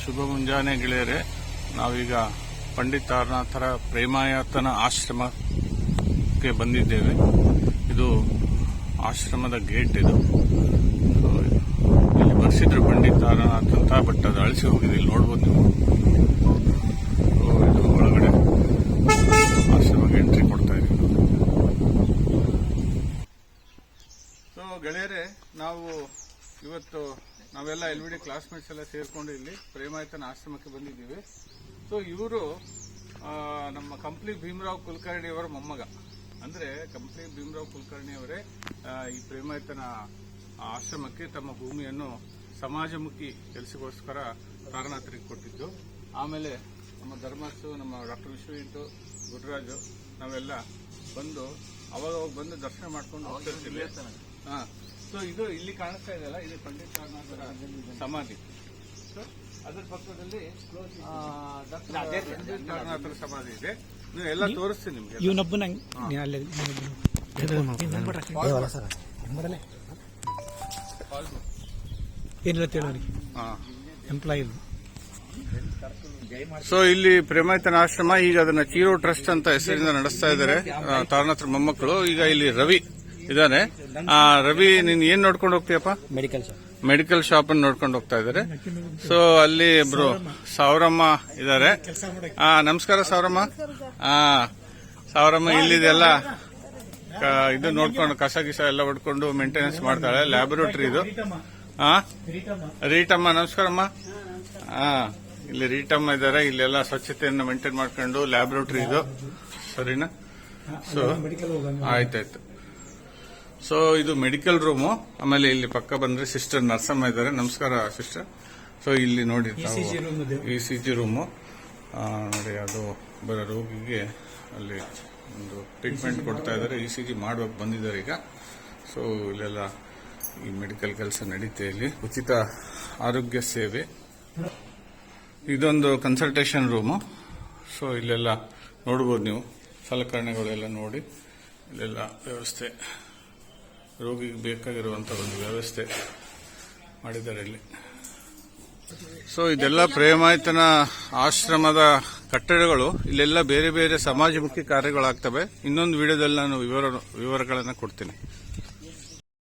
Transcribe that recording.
ಶುಭ ಮುಂಜಾನೆ ಗೆಳೆಯರೆ. ನಾವೀಗ ಪಂಡಿತಾರನಾಥರ ಪ್ರೇಮಾಯಾತನ ಆಶ್ರಮಕ್ಕೆ ಬಂದಿದ್ದೇವೆ. ಇದು ಆಶ್ರಮದ ಗೇಟ್ ಇದು. ಇಲ್ಲಿ ಬರ್ಸಿದ್ರು ಪಂಡಿತ್ ತಾರನಾಥ್ ಅಂತ, ಬಟ್ ಅದು ಅಳಿಸಿ ಹೋಗಿದೆ. ಇಲ್ಲಿ ನೋಡ್ಬೋದು ನೀವು. ಇದು ಒಳಗಡೆ ಆಶ್ರಮಕ್ಕೆ ಎಂಟ್ರಿ ಕೊಡ್ತಾ ಇದೀವಿ ಸೊ ಗೆಳೆಯರೆ, ನಾವು ಇವತ್ತು ನಾವೆಲ್ಲ ಎಲ್ ವಿ ಡಿ ಕ್ಲಾಸ್ಮೇಟ್ಸ್ ಎಲ್ಲ ಸೇರಿಕೊಂಡು ಇಲ್ಲಿ ಪ್ರೇಮಾಯತನ ಆಶ್ರಮಕ್ಕೆ ಬಂದಿದ್ದೀವಿ. ಸೊ ಇವರು ನಮ್ಮ ಕಂಪ್ಲಿ ಭೀಮರಾವ್ ಕುಲಕರ್ಣಿ ಅವರ ಮೊಮ್ಮಗ. ಅಂದ್ರೆ ಕಂಪ್ಲಿ ಭೀಮರಾವ್ ಕುಲಕರ್ಣಿ ಅವರೇ ಈ ಪ್ರೇಮಾಯತನ ಆಶ್ರಮಕ್ಕೆ ತಮ್ಮ ಭೂಮಿಯನ್ನು ಸಮಾಜಮುಖಿ ಕೆಲಸಗೋಸ್ಕರ ತಾರನಾಥರಿಗೆ ಕೊಟ್ಟಿದ್ದು. ಆಮೇಲೆ ನಮ್ಮ ಧರ್ಮಸ್ಥು ನಮ್ಮ ಡಾಕ್ಟರ್ ವಿಶ್ವಜಿತ್ ಗುರುರಾಜು ನಾವೆಲ್ಲ ಬಂದು ಅವಾಗ ಬಂದು ದರ್ಶನ ಮಾಡ್ಕೊಂಡು ಹೋಗ್ತಿರ್ತೀವಿ ಹಾ. ಸೊ ಇದು ಇಲ್ಲಿ ಕಾಣಿಸ್ತಾ ಇದೆಯಲ್ಲ ಇದು ಪಂಡಿತ್ ತಾರನಾಥರ ಸಮಾಧಿ. ಸೊ ಅದ್ರ ಪಕ್ಕದಲ್ಲಿ ಪಂಡಿತ್ ತಾರನಾಥರ ಸಮಾಧಿ ಇದೆ. ನೀವು ಎಲ್ಲ ತೋರಿಸ್ತೀನಿ ನಿಮ್ಗೆ ಇವನೊಬ್ಬ ನಂಗೆ ಅಲ್ಲೇ ಏನಿಲ್ಲ ತಿಳೋರಿ ಎಂಪ್ಲಾಯಿ ಸೊ ಇಲ್ಲಿ ಪ್ರೇಮಾಯತನ ಆಶ್ರಮ ಈಗ ಅದನ್ನ ಚೀರೋ ಟ್ರಸ್ಟ್ ಅಂತ ಹೆಸರಿಂದ ನಡೆಸ್ತಾ ಇದ್ದಾರೆ ತಾರನಾತ್ರ ತಾರನಾಥರ ಮೊಮ್ಮಕ್ಕಳು. ಈಗ ಇಲ್ಲಿ ರವಿ. ಇದಾನೆ. ಆ, ರವಿ ನೀನ್ ಏನ್ ನೋಡ್ಕೊಂಡು ಹೋಗ್ತೀಯಪ್ಪ? ಮೆಡಿಕಲ್ ಶಾಪ್ ಮೆಡಿಕಲ್ ಶಾಪ್ ಅನ್ನು ನೋಡ್ಕೊಂಡು ಹೋಗ್ತಾ ಇದ್ದಾರೆ ಸೊ ಅಲ್ಲಿ ಇಬ್ರು ಸಾವಿರಮ್ಮ ಇದಾರೆ. ಆ ನಮಸ್ಕಾರ ಸಾವಿರಮ್ಮ. ಆ ಸಾವಿರಮ್ಮ ಇಲ್ಲಿದೆಲ್ಲ ಇದು ನೋಡ್ಕೊಂಡು ಕಸ ಗಿಸ ಎಲ್ಲ ಹೊಡ್ಕೊಂಡು ಮೇಂಟೆನೆನ್ಸ್ ಮಾಡ್ತಾಳೆ ಲ್ಯಾಬೊರೇಟರಿ ಇದು. ಆ? ರೀಟಮ್ಮ ನಮಸ್ಕಾರಮ್ಮ. ಆ ಇಲ್ಲಿ ರೀಟಮ್ಮ ಇದ್ದಾರೆ ಇಲ್ಲೆಲ್ಲ ಸ್ವಚ್ಛತೆಯನ್ನು ಮೇಂಟೈನ್ ಮಾಡ್ಕೊಂಡು ಲ್ಯಾಬೊರೇಟರಿ ಇದು. ಸರಿನಾ? ಸೊ ಆಯ್ತಾಯ್ತು. ಸೊ ಇದು ಮೆಡಿಕಲ್ ರೂಮು ಆಮೇಲೆ ಇಲ್ಲಿ ಪಕ್ಕ ಬಂದ್ರೆ ಸಿಸ್ಟರ್ ನರ್ಸಮ್ಮ ಇದ್ದಾರೆ. ನಮಸ್ಕಾರ ಸಿಸ್ಟರ್ ಸೊ ಇಲ್ಲಿ ನೋಡಿ. ಇ ಸಿ ಜಿ ರೂಮು ನೋಡಿ ಅದು ಬರೋ ರೋಗಿಗೆ ಅಲ್ಲಿ ಒಂದು ಟ್ರೀಟ್ಮೆಂಟ್ ಕೊಡ್ತಾ ಇದ್ದಾರೆ. ಇ ಸಿ ಜಿ ಮಾಡುವಾಗ ಬಂದಿದ್ದಾರೆ ಈಗ. ಸೊ ಇಲ್ಲೆಲ್ಲ ಈ ಮೆಡಿಕಲ್ ಕೆಲಸ ನಡೀತೆ ಇಲ್ಲಿ. ಉಚಿತ ಆರೋಗ್ಯ ಸೇವೆ. ಇದೊಂದು ಕನ್ಸಲ್ಟೇಷನ್ ರೂಮು ಸೊ ಇಲ್ಲೆಲ್ಲ ನೋಡ್ಬೋದು ನೀವು. ಸಲಕರಣೆಗಳೆಲ್ಲ ನೋಡಿ. ಇಲ್ಲೆಲ್ಲ ವ್ಯವಸ್ಥೆ. ರೋಗಿಗೆ ಬೇಕಾಗಿರುವಂಥ ಒಂದು ವ್ಯವಸ್ಥೆ ಮಾಡಿದ್ದಾರೆ ಇಲ್ಲಿ. ಸೊ ಇದೆಲ್ಲ ಪ್ರೇಮಾಯತನ ಆಶ್ರಮದ ಕಟ್ಟಡಗಳು, ಇಲ್ಲೆಲ್ಲ ಬೇರೆ ಬೇರೆ ಸಮಾಜಮುಖಿ ಕಾರ್ಯಗಳಾಗ್ತವೆ. ಇನ್ನೊಂದು ವಿಡಿಯೋದಲ್ಲಿ ನಾನು ವಿವರ ವಿವರಗಳನ್ನು ಕೊಡ್ತೀನಿ.